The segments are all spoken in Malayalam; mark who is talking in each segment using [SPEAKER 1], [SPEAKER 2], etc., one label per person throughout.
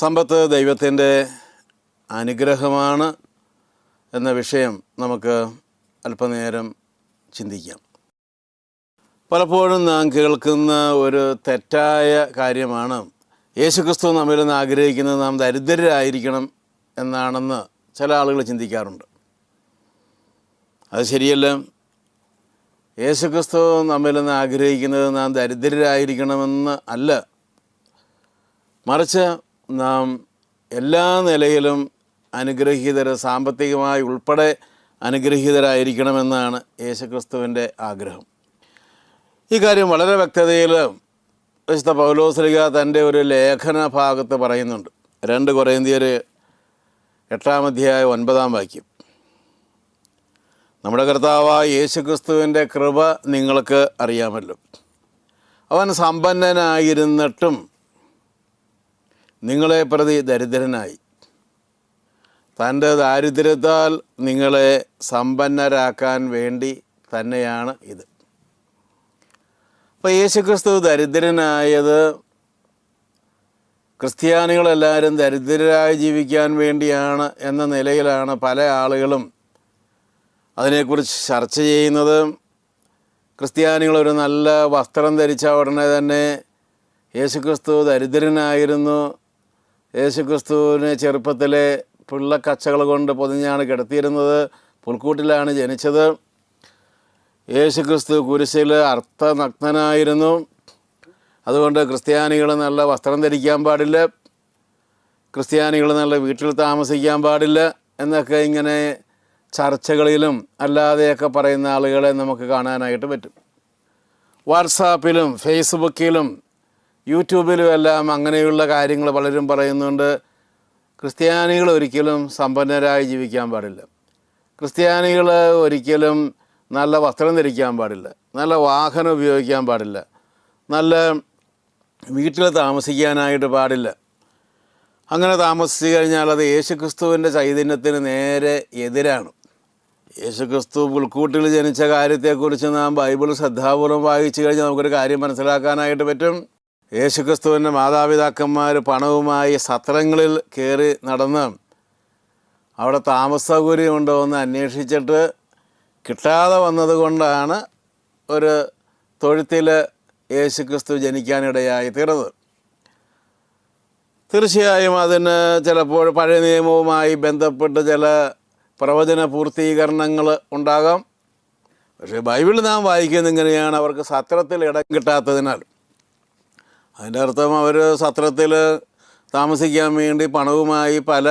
[SPEAKER 1] സമ്പത്ത് ദൈവത്തിൻ്റെ അനുഗ്രഹമാണ് എന്ന വിഷയം നമുക്ക് അല്പനേരം ചിന്തിക്കാം പലപ്പോഴും നാം കേൾക്കുന്ന ഒരു തെറ്റായ കാര്യമാണ് യേശുക്രിസ്തു നമ്മിൽ നിന്ന് ആഗ്രഹിക്കുന്നത് നാം ദരിദ്രരായിരിക്കണം എന്നാണെന്ന് ചില ആളുകൾ ചിന്തിക്കാറുണ്ട് അത് ശരിയല്ല യേശുക്രിസ്തു നമ്മിൽ നിന്ന് ആഗ്രഹിക്കുന്നത് നാം ദരിദ്രരായിരിക്കണമെന്ന് അല്ല മറിച്ച് നാം എല്ലാ നിലയിലും അനുഗ്രഹീതർ സാമ്പത്തികമായി ഉൾപ്പെടെ അനുഗ്രഹീതരായിരിക്കണമെന്നാണ് യേശുക്രിസ്തുവിൻ്റെ ആഗ്രഹം ഈ കാര്യം വളരെ വ്യക്തതയിൽ വിശുദ്ധ പൗലോസ്ലിക തൻ്റെ ഒരു ലേഖന ഭാഗത്ത് പറയുന്നുണ്ട് രണ്ട് കുറേന്ത്യർ എട്ടാമധ്യായ ഒൻപതാം വാക്യം നമ്മുടെ കർത്താവായ യേശുക്രിസ്തുവിൻ്റെ കൃപ നിങ്ങൾക്ക് അറിയാമല്ലോ അവൻ സമ്പന്നനായിരുന്നിട്ടും നിങ്ങളെ പ്രതി ദരിദ്രനായി തൻ്റെ ദാരിദ്ര്യത്താൽ നിങ്ങളെ സമ്പന്നരാക്കാൻ വേണ്ടി തന്നെയാണ് ഇത് അപ്പോൾ യേശുക്രിസ്തു ദരിദ്രനായത് ക്രിസ്ത്യാനികളെല്ലാവരും ദരിദ്രരായി ജീവിക്കാൻ വേണ്ടിയാണ് എന്ന നിലയിലാണ് പല ആളുകളും അതിനെക്കുറിച്ച് ചർച്ച ചെയ്യുന്നത് ക്രിസ്ത്യാനികൾ ഒരു നല്ല വസ്ത്രം ധരിച്ച ഉടനെ തന്നെ യേശുക്രിസ്തു ദരിദ്രനായിരുന്നു യേശുക്രിസ്തുവിനെ ചെറുപ്പത്തിലെ പിള്ളക്കച്ചകൾ കൊണ്ട് പൊതിഞ്ഞാണ് കിടത്തിയിരുന്നത് പുൽക്കൂട്ടിലാണ് ജനിച്ചത് യേശുക്രിസ്തു കുരിശിൽ അർത്ഥനഗ്നായിരുന്നു അതുകൊണ്ട് ക്രിസ്ത്യാനികൾ നല്ല വസ്ത്രം ധരിക്കാൻ പാടില്ല ക്രിസ്ത്യാനികൾ നല്ല വീട്ടിൽ താമസിക്കാൻ പാടില്ല എന്നൊക്കെ ഇങ്ങനെ ചർച്ചകളിലും അല്ലാതെയൊക്കെ പറയുന്ന ആളുകളെ നമുക്ക് കാണാനായിട്ട് പറ്റും വാട്സാപ്പിലും ഫേസ്ബുക്കിലും യൂട്യൂബിലും എല്ലാം അങ്ങനെയുള്ള കാര്യങ്ങൾ പലരും പറയുന്നുണ്ട് ക്രിസ്ത്യാനികൾ ഒരിക്കലും സമ്പന്നരായി ജീവിക്കാൻ പാടില്ല ക്രിസ്ത്യാനികൾ ഒരിക്കലും നല്ല വസ്ത്രം ധരിക്കാൻ പാടില്ല നല്ല വാഹനം ഉപയോഗിക്കാൻ പാടില്ല നല്ല വീട്ടിൽ താമസിക്കാനായിട്ട് പാടില്ല അങ്ങനെ താമസിച്ചു കഴിഞ്ഞാൽ അത് യേശുക്രിസ്തുവിൻ്റെ ചൈതന്യത്തിന് നേരെ എതിരാണ് യേശുക്രിസ്തു പുൽക്കൂട്ടിൽ ജനിച്ച കാര്യത്തെക്കുറിച്ച് നാം ബൈബിൾ ശ്രദ്ധാപൂർവം വായിച്ചു കഴിഞ്ഞാൽ നമുക്കൊരു കാര്യം മനസ്സിലാക്കാനായിട്ട് പറ്റും യേശുക്രിസ്തുവിൻ്റെ മാതാപിതാക്കന്മാർ പണവുമായി സത്രങ്ങളിൽ കയറി നടന്ന് അവിടെ താമസ ഉണ്ടോ എന്ന് അന്വേഷിച്ചിട്ട് കിട്ടാതെ വന്നതുകൊണ്ടാണ് ഒരു തൊഴുത്തിൽ യേശുക്രിസ്തു ജനിക്കാനിടയായി തീർന്നത് തീർച്ചയായും അതിന് ചിലപ്പോൾ പഴയ നിയമവുമായി ബന്ധപ്പെട്ട് ചില പ്രവചന പൂർത്തീകരണങ്ങൾ ഉണ്ടാകാം പക്ഷേ ബൈബിൾ നാം വായിക്കുന്നത് ഇങ്ങനെയാണ് അവർക്ക് സത്രത്തിൽ ഇടം കിട്ടാത്തതിനാൽ അതിൻ്റെ അർത്ഥം അവർ സത്രത്തിൽ താമസിക്കാൻ വേണ്ടി പണവുമായി പല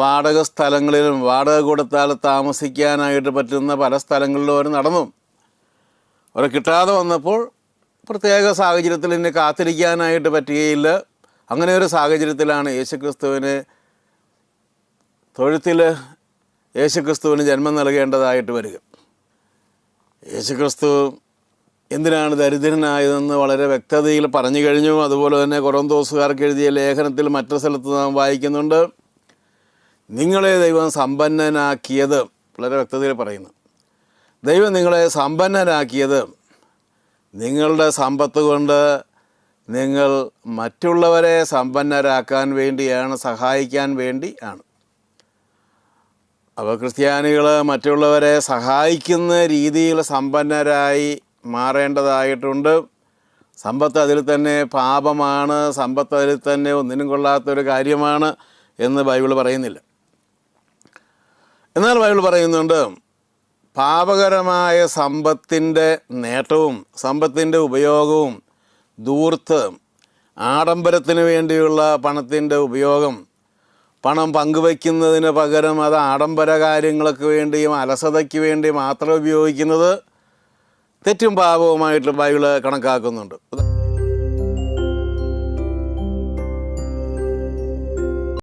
[SPEAKER 1] വാടക സ്ഥലങ്ങളിലും വാടക കൊടുത്താൽ താമസിക്കാനായിട്ട് പറ്റുന്ന പല സ്ഥലങ്ങളിലും അവർ നടന്നു അവരെ കിട്ടാതെ വന്നപ്പോൾ പ്രത്യേക സാഹചര്യത്തിൽ എന്നെ കാത്തിരിക്കാനായിട്ട് പറ്റുകയില്ല അങ്ങനെ ഒരു സാഹചര്യത്തിലാണ് യേശുക്രിസ്തുവിന് തൊഴുത്തിൽ യേശുക്രിസ്തുവിന് ജന്മം നൽകേണ്ടതായിട്ട് വരിക യേശുക്രിസ്തു എന്തിനാണ് ദരിദ്രനായതെന്ന് വളരെ വ്യക്തതയിൽ പറഞ്ഞു കഴിഞ്ഞു അതുപോലെ തന്നെ കൊറന്തോസുകാർക്ക് എഴുതിയ ലേഖനത്തിൽ മറ്റു സ്ഥലത്ത് നാം വായിക്കുന്നുണ്ട് നിങ്ങളെ ദൈവം സമ്പന്നനാക്കിയത് വളരെ വ്യക്തതയിൽ പറയുന്നു ദൈവം നിങ്ങളെ സമ്പന്നനാക്കിയത് നിങ്ങളുടെ സമ്പത്ത് കൊണ്ട് നിങ്ങൾ മറ്റുള്ളവരെ സമ്പന്നരാക്കാൻ വേണ്ടിയാണ് സഹായിക്കാൻ വേണ്ടി ആണ് അപ്പോൾ ക്രിസ്ത്യാനികൾ മറ്റുള്ളവരെ സഹായിക്കുന്ന രീതിയിൽ സമ്പന്നരായി മാറേണ്ടതായിട്ടുണ്ട് സമ്പത്ത് അതിൽ തന്നെ പാപമാണ് സമ്പത്ത് അതിൽ തന്നെ ഒന്നിനും കൊള്ളാത്തൊരു കാര്യമാണ് എന്ന് ബൈബിൾ പറയുന്നില്ല എന്നാൽ ബൈബിൾ പറയുന്നുണ്ട് പാപകരമായ സമ്പത്തിൻ്റെ നേട്ടവും സമ്പത്തിൻ്റെ ഉപയോഗവും ദൂർത്ത് ആഡംബരത്തിന് വേണ്ടിയുള്ള പണത്തിൻ്റെ ഉപയോഗം പണം പങ്കുവയ്ക്കുന്നതിന് പകരം അത് ആഡംബര കാര്യങ്ങൾക്ക് വേണ്ടിയും അലസതയ്ക്ക് വേണ്ടി മാത്രം ഉപയോഗിക്കുന്നത് തെറ്റും പാപവുമായിട്ട് ബൈബിള് കണക്കാക്കുന്നുണ്ട്